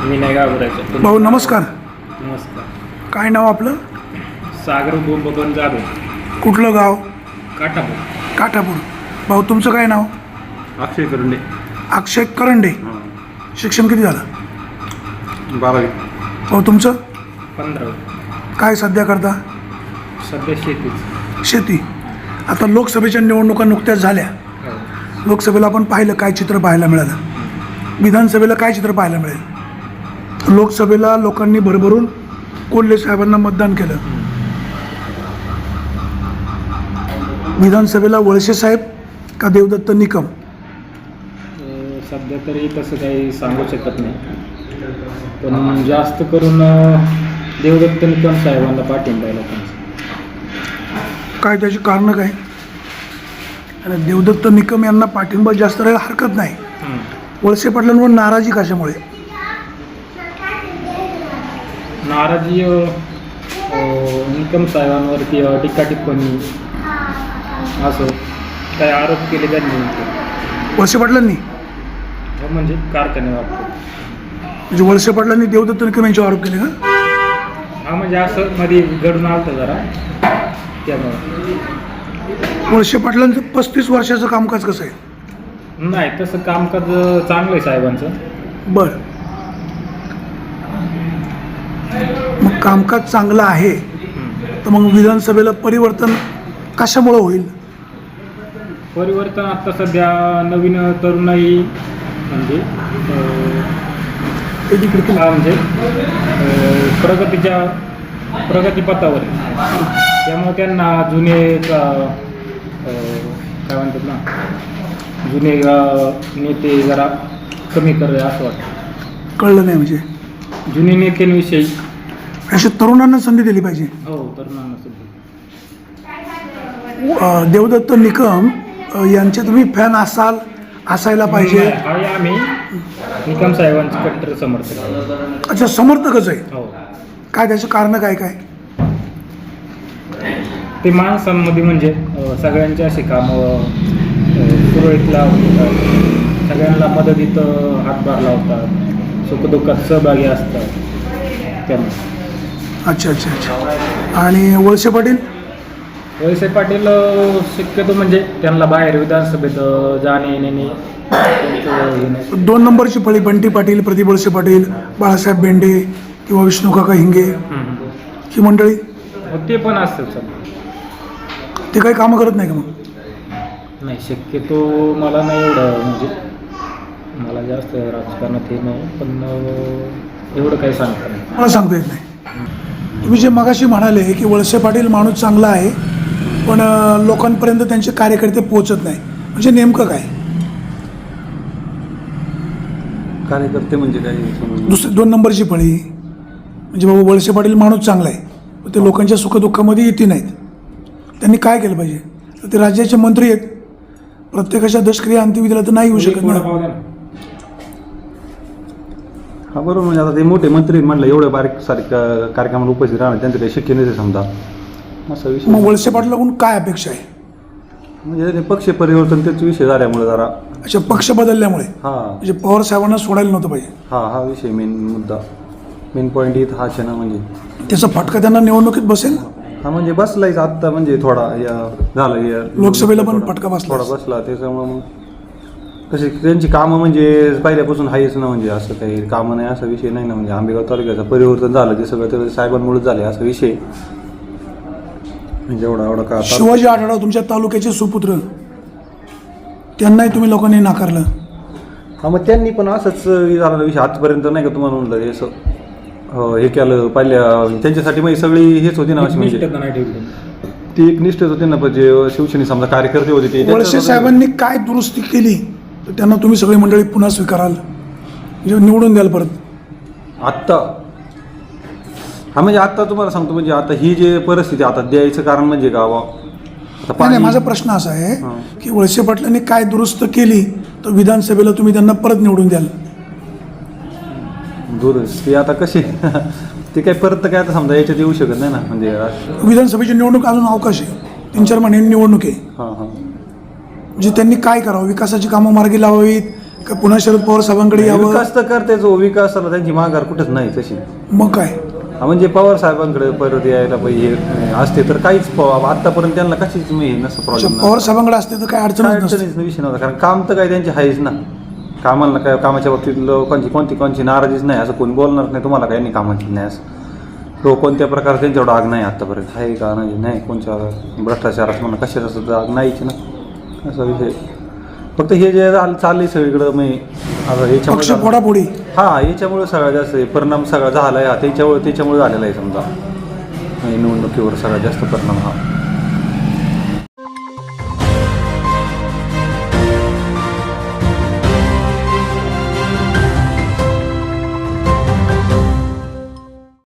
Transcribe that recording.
विनय गावरायचं भाऊ नमस्कार. नमस्कार. काय नाव आपलं? सागर गोपबन जाधव. कुठलं गाव? काटापूर काठापूर. भाऊ तुमचं काय नाव? अक्षय करंडे. अक्षय करंडे. शिक्षण किती झालं? बारावी. भाऊ तुमचं? पंधरा काय सध्या करता? सध्या शेतीच. शेती. आता लोकसभेच्या निवडणुका नुकत्याच झाल्या. हो. लोकसभेला आपण पाहिलं काय चित्र पाहायला मिळालं. विधानसभेला काय चित्र पाहायला मिळेल? लोकसभेला लोकांनी भरभरून कोल्हे साहेबांना मतदान केलं. विधानसभेला वळसे साहेब का देवदत्त निकम? सध्या तरी तसं काही सांगू शकत नाही. पण जास्त करून देवदत्त निकम साहेबांना पाठिंबा आहे लोकांचा. काय त्याची कारणं काय? आणि देवदत्त निकम यांना पाठिंबा जास्त राहायला हरकत नाही. वळसे पाटलांवर नाराजी कशामुळे? नाराजी अं, अं, निकम साहेबांवरती टीका टिप्पणी असं काही आरोप केले त्यांनी वळसे पाटलांनी? हो, म्हणजे कारखान्याबाबत म्हणजे वळसे पाटलांनी देवदत्त निकम यांच्यावर आरोप केले का? हा म्हणजे असं मध्ये घडून आलतं जरा. त्यामुळे. वळसे पाटलांचं पस्तीस वर्षाचं कामकाज कसं आहे? नाही तसं कामकाज चांगलं आहे साहेबांचं. बर मग कामकाज चांगलं आहे तर मग विधानसभेला परिवर्तन कशामुळं होईल? परिवर्तन आता सध्या नवीन तरुणाई म्हणजे अं, म्हणजे अं, प्रगतीच्या प्रगतीपथावर. आहे. त्यामुळे त्यांना जुने अं, अं, काय म्हणतात ना जुने अं, नेते जरा कमी कर असं वाटतं. कळलं नाही म्हणजे? जुने नेत्यांविषयी अशा तरुणांना संधी दिली पाहिजे. हो तरुणांना सुद्धा अं, देवदत्त निकम यांचे तुम्ही फॅन असाल असायला पाहिजे. आम्ही निकम साहेबांचे कट्टर समर्थक. अच्छा समर्थकच आहे. हो. काय त्याचं कारण काय काय? ते माणसांमध्ये म्हणजे अ, सगळ्यांची अशी कामं अ, सुरळीत लावतात सगळ्यांना मदतीत हातभार लावतात. सुखदुःखात सहभागी असतात. त्यामुळे अच्छा अच्छा अच्छा. आणि वळसे पाटील? वळसे पाटील अ, शक्यतो म्हणजे त्यांना बाहेर विधानसभेत अ, जाणे येणे त्यांचं हे नाही. दोन नंबरची फळी बंटी पाटील प्रदीप वळसे पाटील बाळासाहेब बेंडे किंवा विष्णू काका हिंगे. हम्म. ही मंडळी? हो, ते पण असतं सगळं ते काही कामं करत नाही का मग? नाही शक्यतो मला नाही एवढं म्हणजे मला जास्त राजकारणात हे नाही पण अ, एवढं काही सांगता नाही. मला सांगता येत नाही. तुम्ही जे मगाशी म्हणाले की वळसे पाटील माणूस चांगला आहे पण लोकांपर्यंत त्यांचे कार्यकर्ते पोहोचत नाही. म्हणजे नेमकं काय? कार्यकर्ते म्हणजे काय? दुसरी दोन नंबरची फळी. म्हणजे बाबा वळसे पाटील माणूस चांगला आहे पण ते लोकांच्या सुखदुःखामध्ये येते नाहीत. त्यांनी काय केलं पाहिजे? तर ते राज्याचे मंत्री आहेत. प्रत्येकाच्या दशक्रिया अंत्यविधीला तर नाही येऊ शकत ना. हा बरोबर. म्हणजे आता ते मोठे मंत्री म्हणलं एवढं बारीक सारीक का- कार्यक्रमाला उपस्थित राहणं त्यांचं काही शक्य नाही समजा. असा विषय. मग वळसे पाटलाकडून काय अपेक्षा आहे? म्हणजे ते पक्ष परिवर्तन त्याचा विषय झाल्यामुळे जरा. अशा पक्ष बदलल्यामुळे? हा. म्हणजे पवार साहेबांना सोडायला नव्हतं पाहिजे? हा हा विषय मेन मुद्दा. मेन पॉईंट इथं हाच आहे ना म्हणजे. त्याचा फटका त्यांना निवडणुकीत बसेल? हा म्हणजे बसलायच आत्ता म्हणजे थोडा या झालं या. लोकसभेला पण फटका बसला. थोडा बसला त्याच्यामुळे मग. कशी त्यांची कामं म्हणजे पहिल्यापासून आहेच ना म्हणजे असं काही कामं नाही असा विषय नाही ना म्हणजे आंबेगाव तालुक्याचं परिवर्तन झालं ते सगळं ते साहेबांमुळेच झालं असा विषय. म्हणजे एवढा एवढा का शिवाजी आढळराव तुमच्या तालुक्याचे सुपुत्र. त्यांनाही तुम्ही लोकांनी नाकारलं. हा मग त्यांनी पण असंच झाला विषय. आजपर्यंत नाही का तुम्हाला म्हणलं हे असं हो, हे केलं पहिल्या त्यांच्यासाठी मग सगळी हेच होती ना अशी म्हणजे. ती एक निष्ठच होती ना पण जे शिवसेने समजा कार्यकर्ते होते ते वळसे साहेबांनी काय दुरुस्ती केली? तर त्यांना तुम्ही सगळी मंडळी पुन्हा स्वीकाराल. म्हणजे निवडून द्याल परत. आत्ता? हा म्हणजे आत्ता तुम्हाला सांगतो म्हणजे आता ही जे परिस्थिती आता द्यायचं कारण म्हणजे गावा. आता नाही नाही, माझा प्रश्न असा आहे. की वळसे पाटलांनी काय दुरुस्त केली तर विधानसभेला तुम्ही त्यांना परत निवडून द्याल. दूर ते आता कसे ते काही परत तर काय आता समजा याच्यात येऊ शकत नाही ना म्हणजे राष्ट्र- विधानसभेची निवडणूक अजून अवकाश आहे. तीन चार महिन्यांनी निवडणूक आहे. हां हां. म्हणजे त्यांनी काय करावं? विकासाची कामं मार्गी लावावीत? का पुन्हा शरद पवार साहेबांकडे यावं? विकास तर करते जो विकास आला त्यांची माघार कुठंच नाही तशी. मग काय? हा, म्हणजे पवार साहेबांकडे परत यायला पाहिजे असते तर काहीच आतापर्यंत त्यांना कशीच मी नसं अच्छा, प्रॉब्लेम पवार साहेबांकडे असते तर काय अडचणच नसते. अडचणीच विषय नव्हता. कारण काम तर काही त्यांचे आहेच ना. कामाला काय कामाच्या बाबतीत लोकांची कोणती कोणची नाराजीच नाही असं कोणी बोलणार नाही तुम्हाला काही नाही कामाची नाही असं. लोक कोणत्या प्रकारे त्यांच्यावर आग नाही आतापर्यंत. आहे का नाही? नाही कोणच्या भ्रष्टाचारात म्हणा कशाच असं आग नाहीच ना. असा विषय. फक्त हे जे झालं चाललंय सगळीकडं मी आता पक्ष याच्यामुळे फोडाफोडी. हा याच्यामुळे सगळ्यात जास्त आहे. परिणाम सगळा झाला आहे हा त्याच्यामुळे त्याच्यामुळे झालेला आहे समजा. निवडणुकीवर सगळ्यात जास्त परिणाम हा.